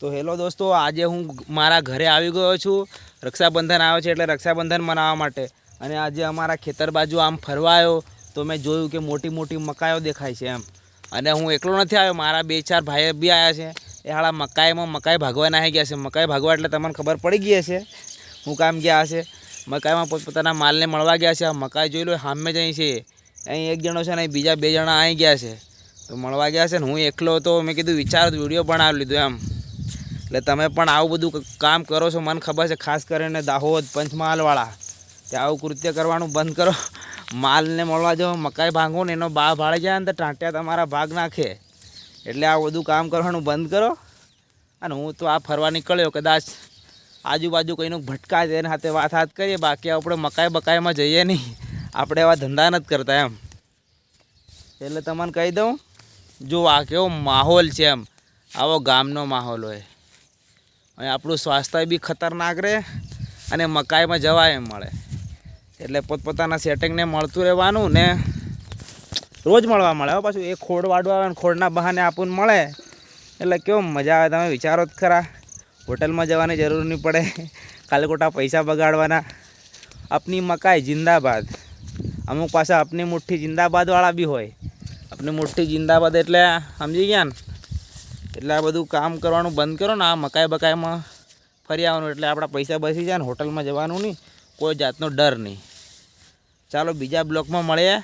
તો હેલો દોસ્તો, આજે હું મારા ઘરે આવી ગયો છું. રક્ષાબંધન આવે છે એટલે રક્ષાબંધન મનાવવા માટે. અને આજે અમારા ખેતર બાજુ આમ ફરવા આવ્યો તો મેં જોયું કે મોટી મોટી મકાઈઓ દેખાય છે એમ. અને હું એકલો નથી આવ્યો, મારા બે ચાર ભાઈ બી આવ્યા છે. એ હાળા મકાઈમાં મકાઈ ભાગવા નાહી ગયા છે. મકાઈ ભાગવા એટલે તમને ખબર પડી ગઈ હશે હું કામ ગયા હશે. મકાઈમાં પોતપોતાના માલને મળવા ગયા છે. આ મકાઈ જોઈ લો સામે જ અહીં છે. અહીં એક જણો છે ને બીજા બે જણા અહીં ગયા છે. તો મળવા ગયા છે ને હું એકલો હતો, મેં કીધું વિચાર વીડિયો બનાવી લીધો એમ. એટલે તમે પણ આવું બધું કામ કરો છો, મને ખબર છે, ખાસ કરીને દાહોદ પંચમહાલવાળા. તે આવું કૃત્ય કરવાનું બંધ કરો. માલને મળવા જાઓ, મકાઈ ભાંગો ને એનો બા ભાડે જાય ને તો ટાંટિયા તમારા ભાગ નાખે. એટલે આ બધું કામ કરવાનું બંધ કરો. અને હું તો આ ફરવા નીકળ્યો, કદાચ આજુબાજુ કોઈનું ભટકા છે, એના સાથે વાત હાથ કરીએ, બાકી આપણે મકાઈ બકાઈમાં જઈએ નહીં. આપણે એવા ધંધા નથી કરતા એમ. એટલે તમને કહી દઉં જો આ કેવો માહોલ છે એમ. આવો ગામનો માહોલ હોય. અને આપણું સ્વાસ્થ્ય બી ખતરનાક રહે અને મકાઈમાં જવા એમ મળે. એટલે પોતપોતાના સેટિંગને મળતું રહેવાનું ને રોજ મળવા મળે. પાછું એ ખોડ વાડવા આવે ખોડના બહાને આપણને મળે. એટલે કેવો મજા આવે, તમે વિચારો જ ખરા. હોટલમાં જવાની જરૂર નહીં પડે. ખાલી ખોટા પૈસા બગાડવાના. આપની મકાઈ જિંદાબાદ. અમુક પાછા આપની મુઠ્ઠી જિંદાબાદવાળા બી હોય. આપની મુઠ્ઠી જિંદાબાદ એટલે સમજી ગયા ને? એટલે આ બધું કામ કરવાનું બંધ કરો ને આ મકાઈ બકાઈમાં ફરી આવવાનું. એટલે આપણા પૈસા બચી જાય ને હોટલમાં જવાનું નહીં. કોઈ જાતનો ડર નહીં. ચાલો બીજા બ્લોકમાં મળીએ.